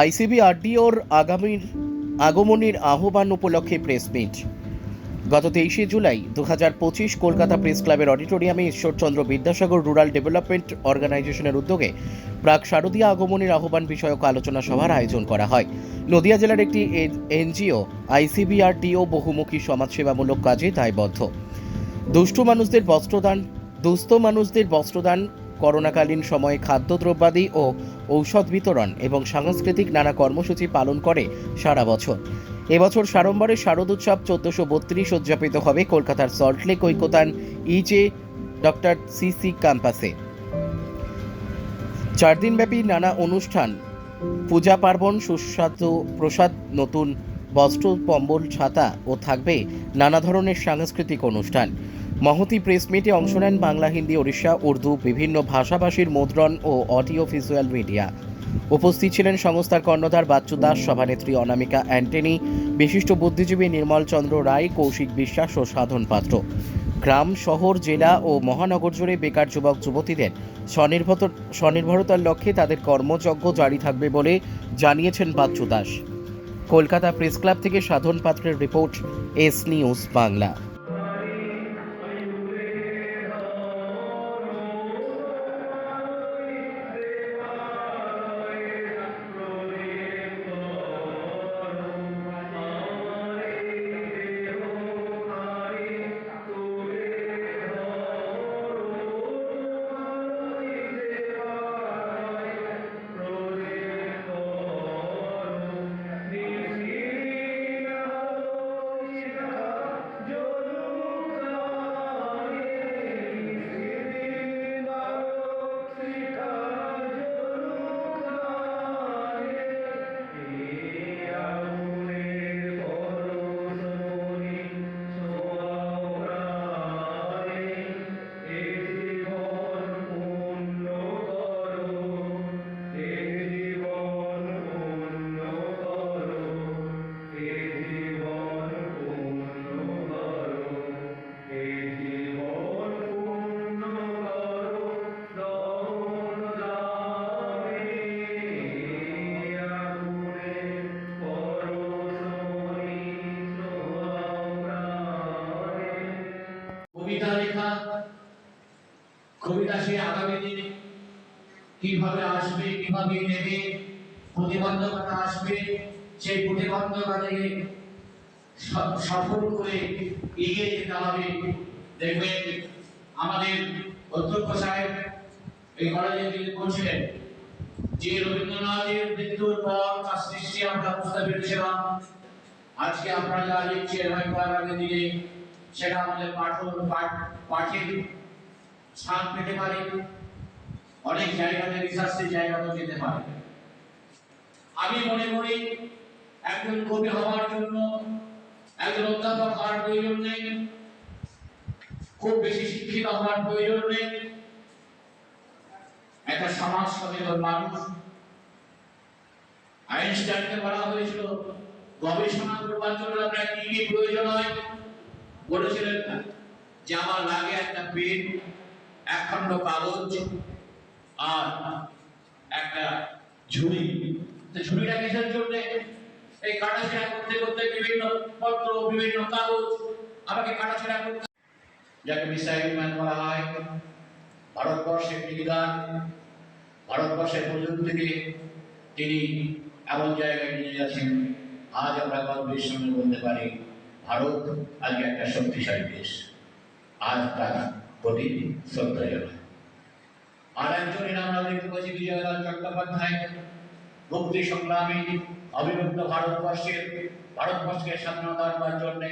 ICB আরডিওর আগামীর আগমনের আহ্বান উপলক্ষে প্রেস মিট গত তেইশে জুলাই দু হাজার পঁচিশ কলকাতা প্রেস ক্লাবের অডিটোরিয়ামে ঈশ্বরচন্দ্র বিদ্যাসাগর রুরাল ডেভেলপমেন্ট অর্গানাইজেশনের উদ্যোগে প্রাক শারদীয় আগমনের আহ্বান বিষয়ক আলোচনা সভার আয়োজন করা হয়। নদিয়া জেলার একটি এনজিও আইসিবিআরডিও বহুমুখী সমাজসেবামূলক কাজে দায়বদ্ধ। দুষ্ট মানুষদের বস্ত্রদান, দুস্থ মানুষদের বস্ত্রদান, করোনাকালীন সময়ে খাদ্যদ্রব্যাদি ও ঔষধ বিতরণ এবং সাংস্কৃতিক নানা কর্মসূচি পালন করে সারা বছর। এবছর সাড়ম্বরে শারদ উৎসব চোদ্দশো বত্রিশ উদযাপিত হবে কলকাতার Salt Lake Aikatan EZ doctor CC ক্যাম্পাসে। চার দিনব্যাপী নানা অনুষ্ঠান, পূজা পার্বণ, সুস্বাদু প্রসাদ, নতুন বস্ত্র, কম্বল, ছাতা ও থাকবে নানা ধরনের সাংস্কৃতিক অনুষ্ঠান। মহতি প্রেস মিটে অংশ নেন বাংলা, হিন্দি, ওড়িশা, উর্দু, বিভিন্ন ভাষাভাষীর মুদ্রণ ও অডিও ভিজুয়াল মিডিয়া উপস্থিত ছিলেন সংস্থার কর্ণধার বাচ্চু দাস, সভানেত্রী অনামিকা অ্যান্টনি, বিশিষ্ট বুদ্ধিজীবী নির্মল চন্দ্র রায়, কৌশিক বিশ্বাস ও সাধন পাত্র। গ্রাম, শহর, জেলা ও মহানগর জুড়ে বেকার যুবক, যুবতীদের স্বনির্ভর স্বনির্ভরতার লক্ষ্যে তাদের কর্মযজ্ঞ জারি থাকবে বলে জানিয়েছেন বাচ্চু দাস। কলকাতা প্রেস ক্লাব থেকে সাধন পাত্রের রিপোর্ট, এস নিউজ বাংলা। কবিতা সে আগামী দিনে কীভাবে আসবে, কীভাবে নেবে, প্রতিবন্ধকতা আসবে, সেই প্রতিবন্ধকতাকে সফল করে এগিয়ে যেতে হবে। দেখবেন আমাদের অধ্যক্ষ সাহেব এই কলেজে তিনি বলছিলেন যে রবীন্দ্রনাথের মৃত্যুর পর তার সৃষ্টি আমরা বুঝতে পেরেছিলাম। আজকে আপনারা যা লিখছেন হয়তো আগামী দিনে সেটা আমাদের পাঠ পাঠের স্থান পেতে পারে অনেক জায়গাতে রিসার্চের জায়গাতেও যেতে পারে। আমি মনে করি একজন কবি হওয়ার জন্য, একজন অধ্যাপক হওয়ার প্রয়োজন নেই, খুব বেশি শিক্ষিত হওয়ার প্রয়োজন নেই। একটা সমাজ সচেতন মানুষ। আইনস্টাইনকে বলা হয়েছিল, গবেষণা করবার জন্য আপনার কি কি প্রয়োজন হয়? বলেছিলেন না যে আমার লাগে একটা পেন একখণ্ড কাগজ আর একটা ঝুড়ি। ঝুড়িটা কিসের জন্য? এই কাটাছেড়া করতে করতে বিভিন্ন পত্র, বিভিন্ন কাগজ আমাকে কাটাছেড়া করতে যাকে মিসাইল ম্যান বলা হয়। ভারতবর্ষের বিজ্ঞান ভারতবর্ষের প্রযুক্তিকে তিনি এমন জায়গায় নিয়ে যাচ্ছেন। আজ আমরা গর্বের সঙ্গে বলতে পারি। ভারত আজকে একটা শক্তিশালী দেশ। আজ তার প্রতি শ্রদ্ধা জানায়। আর একজনের আমরা দেখতে পাচ্ছি বিজয়লাল চট্টোপাধ্যায়। মুক্তি সংগ্রামী অবিভক্ত ভারতবর্ষের, ভারতবর্ষকে স্বাধীনতা দেওয়ার জন্য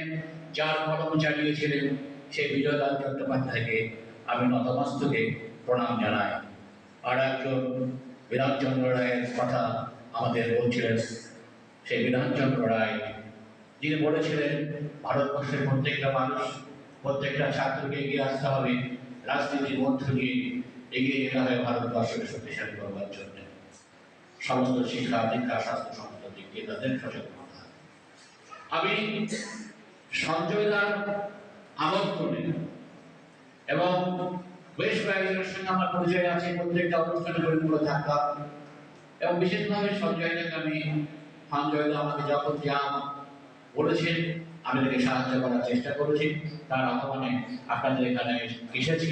যার কলম চালিয়েছিলেন সেই বিজয়লাল চট্টোপাধ্যায়কে আমি নতমস্তকে প্রণাম জানাই। আর একজন বিধানচন্দ্র রায়ের কথা আমাদের বলছিলেন সেই বিধানচন্দ্র রায় যিনি বলেছিলেন, ভারতবর্ষের প্রত্যেকটা মানুষ, প্রত্যেকটা ছাত্রকে এগিয়ে আসতে হবে, রাজনীতির মধ্য দিয়ে এগিয়ে যেতে হবে ভারতবর্ষকে শক্তিশালী করবার জন্য। সমস্ত শিক্ষা, দীক্ষা, স্বাস্থ্য সমস্ত দিক দিয়ে তাদের সচেতনতা। আমি সঞ্জয় দার আমন্ত্রণে এবং বেশ কয়েকজনের সঙ্গে আমার পরিচয় আছে, প্রত্যেকটা অনুষ্ঠানে পরিপূর্ণ থাকতাম এবং বিশেষভাবে সঞ্জয়টাকে আমি সঞ্জয় দা আমাকে যখন যা বলেছেন আমি তাকে সাহায্য করার চেষ্টা করেছি, তার আহ্বানে আপনাদের এখানে এসেছি,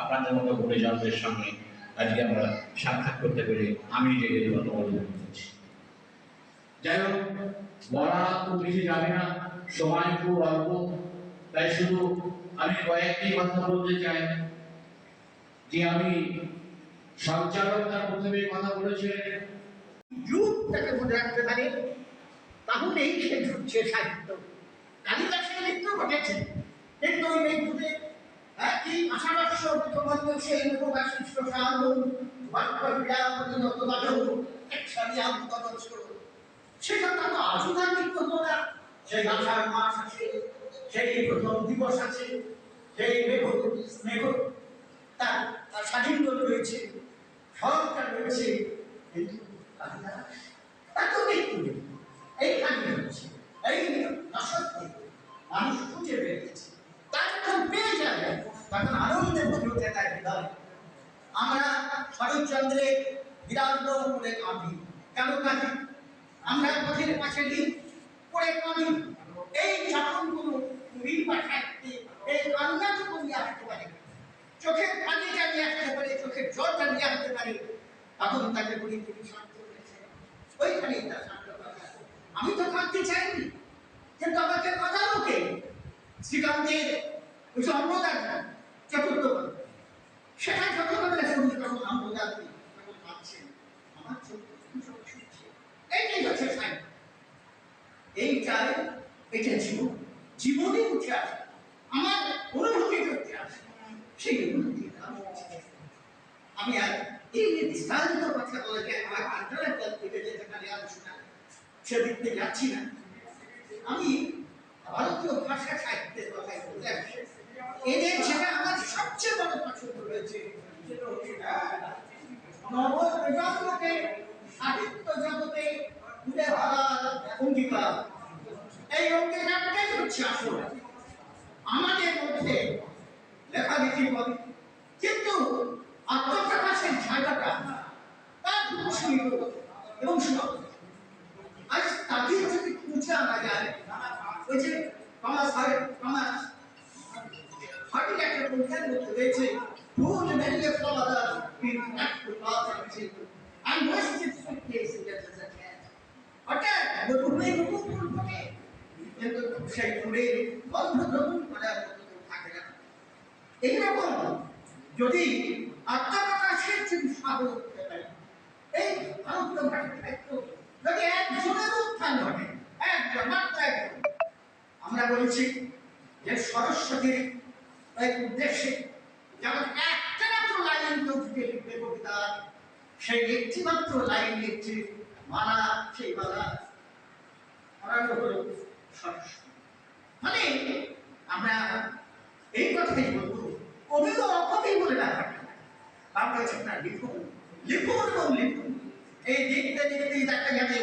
আপনাদের মতো গুণীজনদের সঙ্গে আজকে আমরা সাক্ষাৎ করতে পেরে আমি নিজেকে ধন্যবাদ করছি যাই হোক, বলা খুব বেশি জানি না, সময় খুব অল্প, তাই শুধু আমি কয়েকটি কথা বলতে চাই। যে আমি সঞ্চালক তার প্রথমে কথা বলেছিলেন। যুগটাকে মনে রাখতে পারে তাহলেই সে ঢুকছে সাহিত্য। কালিদাসের মৃত্যু ঘটেছে। কিন্তু ওই মৃত্যুতে একই আষাঢ়স্য প্রথমত সেই সেটা তো না আছে প্রথম দিবস আছে মেঘ তার রয়েছে। রয়েছে। কিন্তু এইখানে হচ্ছে এই নিয়ম নশক্তি মানুষ খুঁজে পেয়েছে তার যখন পেয়ে যাবে। তখন আনন্দে ভরে ওঠে তার হৃদয় আমরা শরৎচন্দ্রের বিরাট করে কাঁদি। কেন কাঁদি? আমরা পথের পাশে দিই পড়ে কাঁদি। এই যখন কোনো বা সাহিত্যে এই কান্নাটুকু নিয়ে আসতে পারে। চোখের পানিটা নিয়ে আসতে পারে, চোখের জলটা নিয়ে আসতে পারে। তখন তাকে বলি, তুমি শান্ত হয়েছে। ওইখানেই তার আমি চাইনি কিন্তু আমাকে শ্রীকান্তের ওই যে অন্নদান চতুর্থ। সেটা তখন অন্নদান তখন কাঁদছেন আমার এইটাই হচ্ছে সাহিত্য এইটাই এটা জীবন জীবনে উঠে আসে। আমার অনুভূতি করতে আসে। সেই অনুভূতি আমি আর এই বিস্তারিত কথা বলে যে আমার আন্তর্জাতিক থেকে যে যেখানে আলোচনা সেদিক থেকে যাচ্ছি না। আমি ভারতীয় ভাষা সাহিত্যের কথাই আসছি এদের যেটা আমার সবচেয়ে বড় পছন্দ রয়েছে, সেটা হচ্ছে নব প্রজন্মকে সাহিত্য জগতে তুলে ধরার অঙ্গীকার। এই অঙ্গীকারটাই হচ্ছে আসল। আমাদের মধ্যে লেখালেখি করি কিন্তু আত্মপ্রকাশের জায়গাটা তার খুব সীমিত এবং সীমাবদ্ধ আজ তাদের যদি খুঁজে আনা যায় ওই যে কমাস হয় হঠাৎ একটা কবিতার মধ্যে রয়েছে ফুল ফোটে কিন্তু সেই ফুলের গন্ধ গ্রহণ করার মতো কেউ থাকে যদি আত্মপ্রকাশের যদি সাগর করতে পারে এই ভারতীয় ভাষা যদি একজনের উত্থান ঘটে একজন মাত্র একজন আমরা বলেছি যে সরস্বতীর এক উদ্দেশ্যে যখন একটা মাত্র লাইন কেউ ফুটে লিখবে কবিতা সেই একটি মাত্র লাইন লিখছে মালা সেই মালা। হলো সরস্বতী। মানে আমরা এই কথাই বলব কবি তো অকবি বলে না আপনার লিখুন লিখুন এবং লিখুন। এই দেখতে দেখতেই দেখা যাবে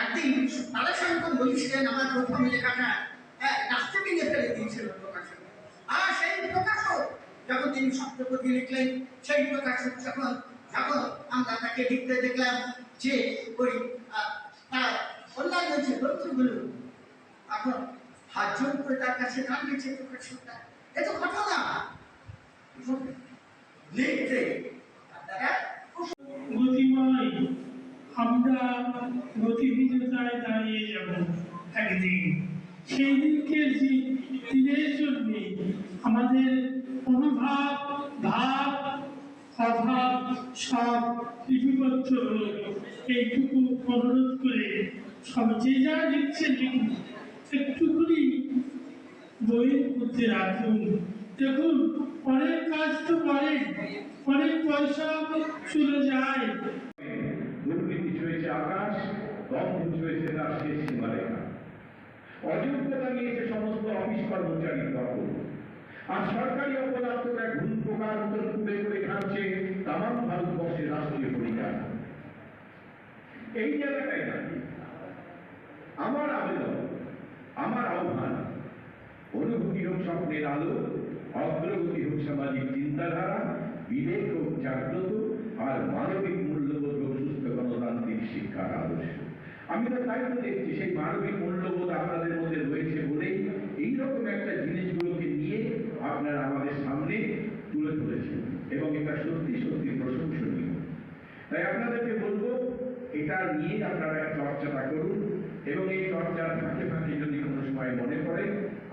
একদিন তারাশঙ্কর বলেছিলেন আমার প্রথম লেখাটা হ্যাঁ ডাস্টবিনে ফেলে দিয়েছিল প্রকাশক। আর সেই প্রকাশক যখন তিনি সপ্তপদী লিখলেন, সেই প্রকাশক যখন যখন আমরা তাকে লিখতে দেখলাম যে ওই তার অন্যান্য যে গ্রন্থগুলো এখন হাতজন করে তার কাছে দাঁড়িয়েছে প্রকাশকটা। এ তো ঘটনা। লিখতে গতিময় আমরা গতিহীনতায় দাঁড়িয়ে যাব একদিন। সেই দিনকে দিনের জন্য আমাদের অনুভব ভাব, অভাব সব লিপিবদ্ধ এইটুকু অনুরোধ করে সব যে যা লিখছে লিখুন। একটুখানি বইয়ের মধ্যে রাখুন। দেখুন পরের কাজ তো করেন অনেক পয়সা চলে যায়। ছুঁয়েছে তার শেষ সীমারেখা অযোগ্যতা নিয়েছে সমস্ত অফিস কর্মচারীর দখল আর সরকারি অপদার্থরা ঘুম পোকার মতন কুড়ে করে খাচ্ছে তামাম ভারতবর্ষের রাষ্ট্রীয় পরিকার এই জায়গাটায় দাঁড়িয়ে আমার আবেদন, আমার আহ্বান, অনুভূতি হোক স্বপ্নের আলো, অগ্রগতি হোক সামাজিক চিন্তাধারা, বিবেক হোক জাগ্রত, আর মানবিক মূল্যবোধ হোক সুস্থ গণতান্ত্রিক শিক্ষার আদর্শ। আমি তো তাই তো দেখছি, সেই মানবিক মূল্যবোধ আপনাদের মধ্যে রয়েছে বলেই এইরকম একটা জিনিসগুলোকে নিয়ে আপনারা আমাদের সামনে তুলে ধরেছেন এবং এটা সত্যি সত্যি প্রশংসনীয়। তাই আপনাদেরকে বলব, এটা নিয়ে আপনারা চর্চাটা করুন এবং এই চর্চার ফাঁকে ফাঁকে যদি কোনো সময় মনে পড়ে,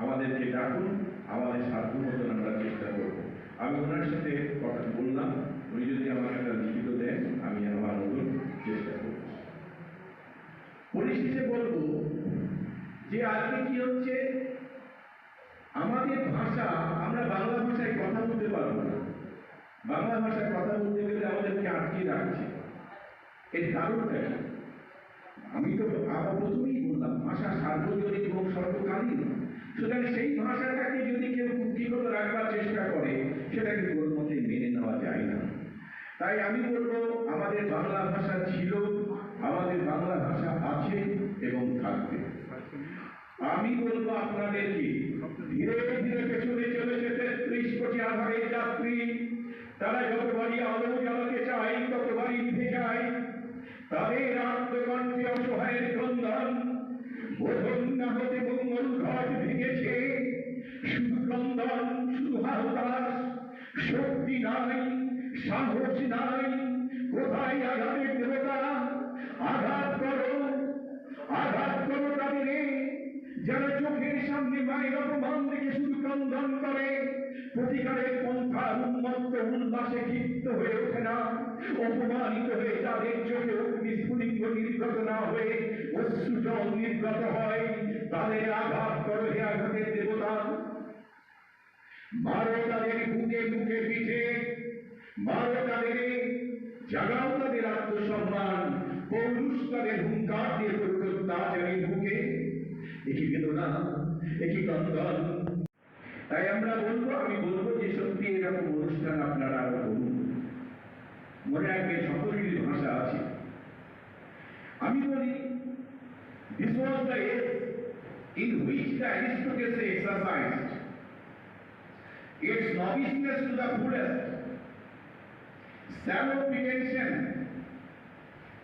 আমাদেরকে ডাকুন, আমাদের সাধ্য মতন আমরা চেষ্টা করব। আমি ওনার সাথে কথা বললাম, উনি যদি আমাকে একটা লিখিত দেন আমি আমার মতন চেষ্টা করব পরিশেষে বলব কি হচ্ছে, আমাদের ভাষা, আমরা বাংলা ভাষায় কথা বলতে পারব না। বাংলা ভাষায় কথা বলতে গেলে আমাদেরকে আটকে রাখছে। এর কারণটা কি? আমি তো আবার প্রথমেই বললাম, ভাষা সার্বজনীন এবং সর্বকালীন। সুতরাং সেই ভাষাটাকে যদি কেউ কুক্ষিগত রাখবার চেষ্টা করে সেটাকে কোন মতে মেনে নেওয়া যায় না। তাই আমি বলব, আমাদের বাংলা ভাষা ছিল, আমাদের বাংলা ভাষা আছে এবং থাকবে। আমি বলব আপনাদেরকে, ধীরে ধীরে পেছনে চলেছে তেত্রিশ কোটি আধারের যাত্রী। তারা যতবারই আলো জ্বালাতে চায় ততবারই নিভে যায়। তাদের আত্মকণ্ঠে অসহায়ের ক্রন্দন, বোধন না হতে মঙ্গল ঘট ভেঙেছে। শুধু ক্রন্দন, শুধু হাহতাস শক্তি নাই, সাহস নাই। কোথায় আঘাতের দেবতা আঘাত করো আঘাত করো তাদের যারা চোখের সামনে মায়ের অপমান দেখে শুধু ক্রন্দন করে প্রতিকারের পন্থা উন্মত্ত উল্লাসে ক্ষিপ্ত হয়ে ওঠে না, অপমানিত হয়ে তাদের চোখে অগ্নিস্ফুলিঙ্গ নির্গত না হয়ে অশ্রু জল নির্গত হয়, তাদের আঘাত করো আঘাতের দেবতা। মারো তাদের বুকে বুকে পিঠে, মারো তাদের, জাগাও তাদের আত্মসম্মান, পৌরুষ তাদের হুঙ্কার দিয়ে করত তাচারের বুকে। একই বেদনা একই কন্দন তাই আমরা বলব আমি বলব যে সত্যি এরকম অনুষ্ঠান আপনারা আরও করুন। মনে রাখবেন সকলেরই ভাষা আছে। আমি বলি this was the age in which the aristocracy exercised its noviceness to the fullest, shallow pretension,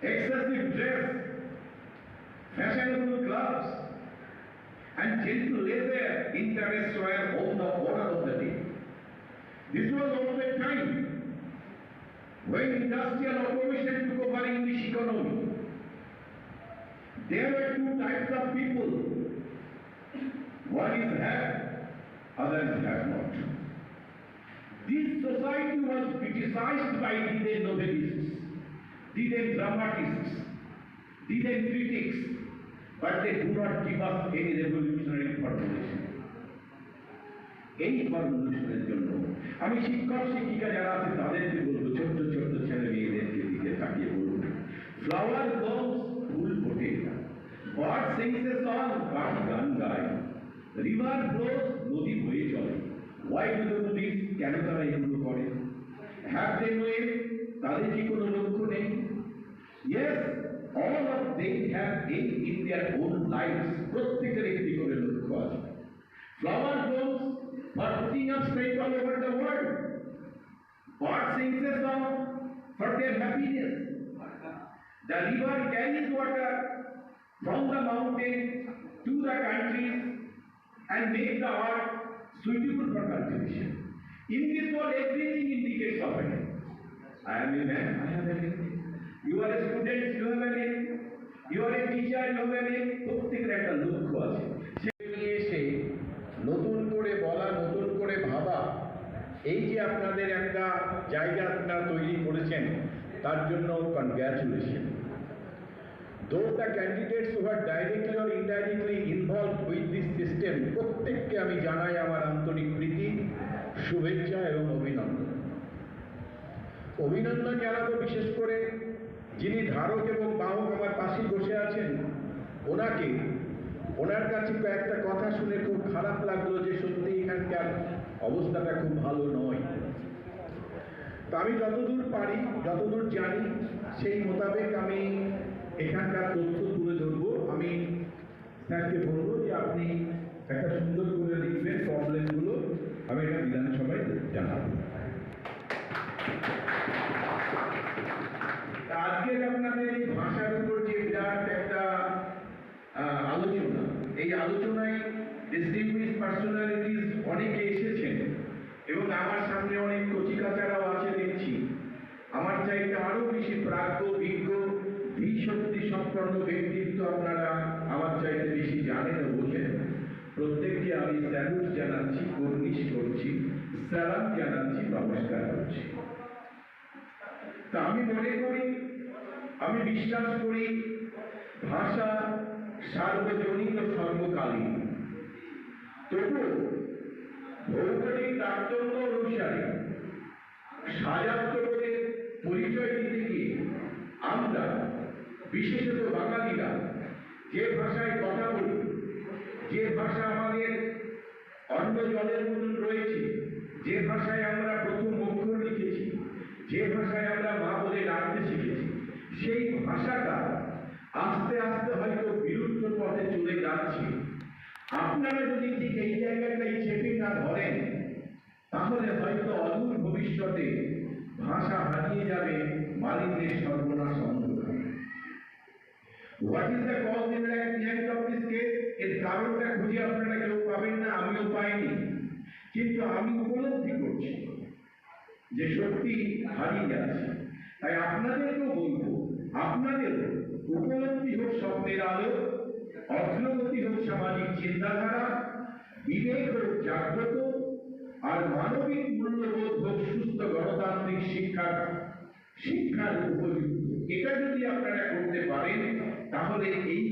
excessive dress fashionable clubs, and gentle leisure interests were on the order of the day. This was also a time when industrial automation took over English economy. There were two types of people. One is have, others have not. This society was criticized by the novelists, the dramatists, the critics, but they do not give us any revolutionary formulation. এই ফর্মুলেশনের জন্য আমি শিক্ষক শিক্ষিকা যারা আছে তাদেরকে Have aim in their own lifes প্রত্যেকের একটি করে লক্ষ্য আছে flower blooms for putting up spread all over the world bird sings a song for their happiness The river carries water from the mountain to the countries and make the earth suitable for cultivation. In this world, everything indicates of it. I am a man, I have a name. You are a student, you have a name. You have a name. প্রত্যেকের একটা লক্ষ্য আছে সে নিয়ে এসে নতুন করে বলা, নতুন করে ভাবা, এই যে আপনাদের একটা জায়গা আপনারা তৈরি করেছেন, তার জন্য congratulation Though the candidates who are directly or indirectly involved with this system, প্রত্যেককে আমি জানাই আমার আন্তরিক প্রীতি, শুভেচ্ছা এবং অভিনন্দন অভিনন্দন জানাব বিশেষ করে যিনি ধারক এবং বাহক আমার পাশে বসে আছেন, ওনাকে, ওনার কাছে কয়েকটা কথা শুনে খুব খারাপ লাগল যে সত্যি এখানকার অবস্থাটা খুব ভালো নয়। তা আমি যতদূর পারি, যতদূর জানি, সেই মোতাবেক আমি এখানকার তথ্য তুলে ধরবো। আমি স্যারকে বলব যে আপনি একটা সুন্দর করে লিখবেন প্রবলেমগুলো আমি এটা বিধানসভায় জানাব তা আজকের আপনার আপনাদের এই ভাষার উপর যে বিরাট একটা আহ, আলোচনা এই আলোচনায় অনেকে এসেছেন এবং আমার সামনে অনেক কচিকাচারাও আছে দেখছি। আমার বেশি বিজ্ঞ আপনারা আমার চাইতে বেশি জানেন বোঝেন। প্রত্যেককে আমি জানাচ্ছি জানাচ্ছি তা আমি মনে করি, আমি বিশ্বাস করি, ভাষা সার্বজনীন সর্বকালীন তবু ভৌগোলিক তারতম্য অনুসারে সাজাত্মবোধের পরিচয় দিতে গিয়ে আমরা, বিশেষত বাঙালিরা, যে ভাষায় কথা বলি, যে ভাষা আমাদের অন্য জলের মতন রয়েছে, যে ভাষায় আমরা প্রথম অক্ষর লিখেছি, যে ভাষায় আমরা মা বলে ডাকতে শিখেছি, সেই ভাষাটা আস্তে আস্তে হয়তো বিলুপ্ত পথে চলে যাচ্ছে। আপনারা যদি ঠিক এই জায়গাটাই চেপে না ধরেন, তাহলে হয়তো অদূর ভবিষ্যতে ভাষা হারিয়ে যাবে মালিন্যের সর্বনাশ অন্ধকার। What is the cause in end of this case এর কারণটা খুঁজে আপনারা কেউ পাবেন না, আমিও পাইনি। কিন্তু আমি উপলব্ধি করছি যে সত্যি হারিয়ে যাচ্ছে। তাই আপনাদেরকেও বলব আপনাদের উপলব্ধি হোক স্বপ্নের আলো, অগ্রগতি হোক সামাজিক চিন্তাধারা, বিবেক হোক জাগ্রত, আর মানবিক মূল্যবোধ হোক সুস্থ গণতান্ত্রিক শিক্ষার শিক্ষার উপযুক্ত। এটা যদি আপনারা করতে পারেন, তাহলে এই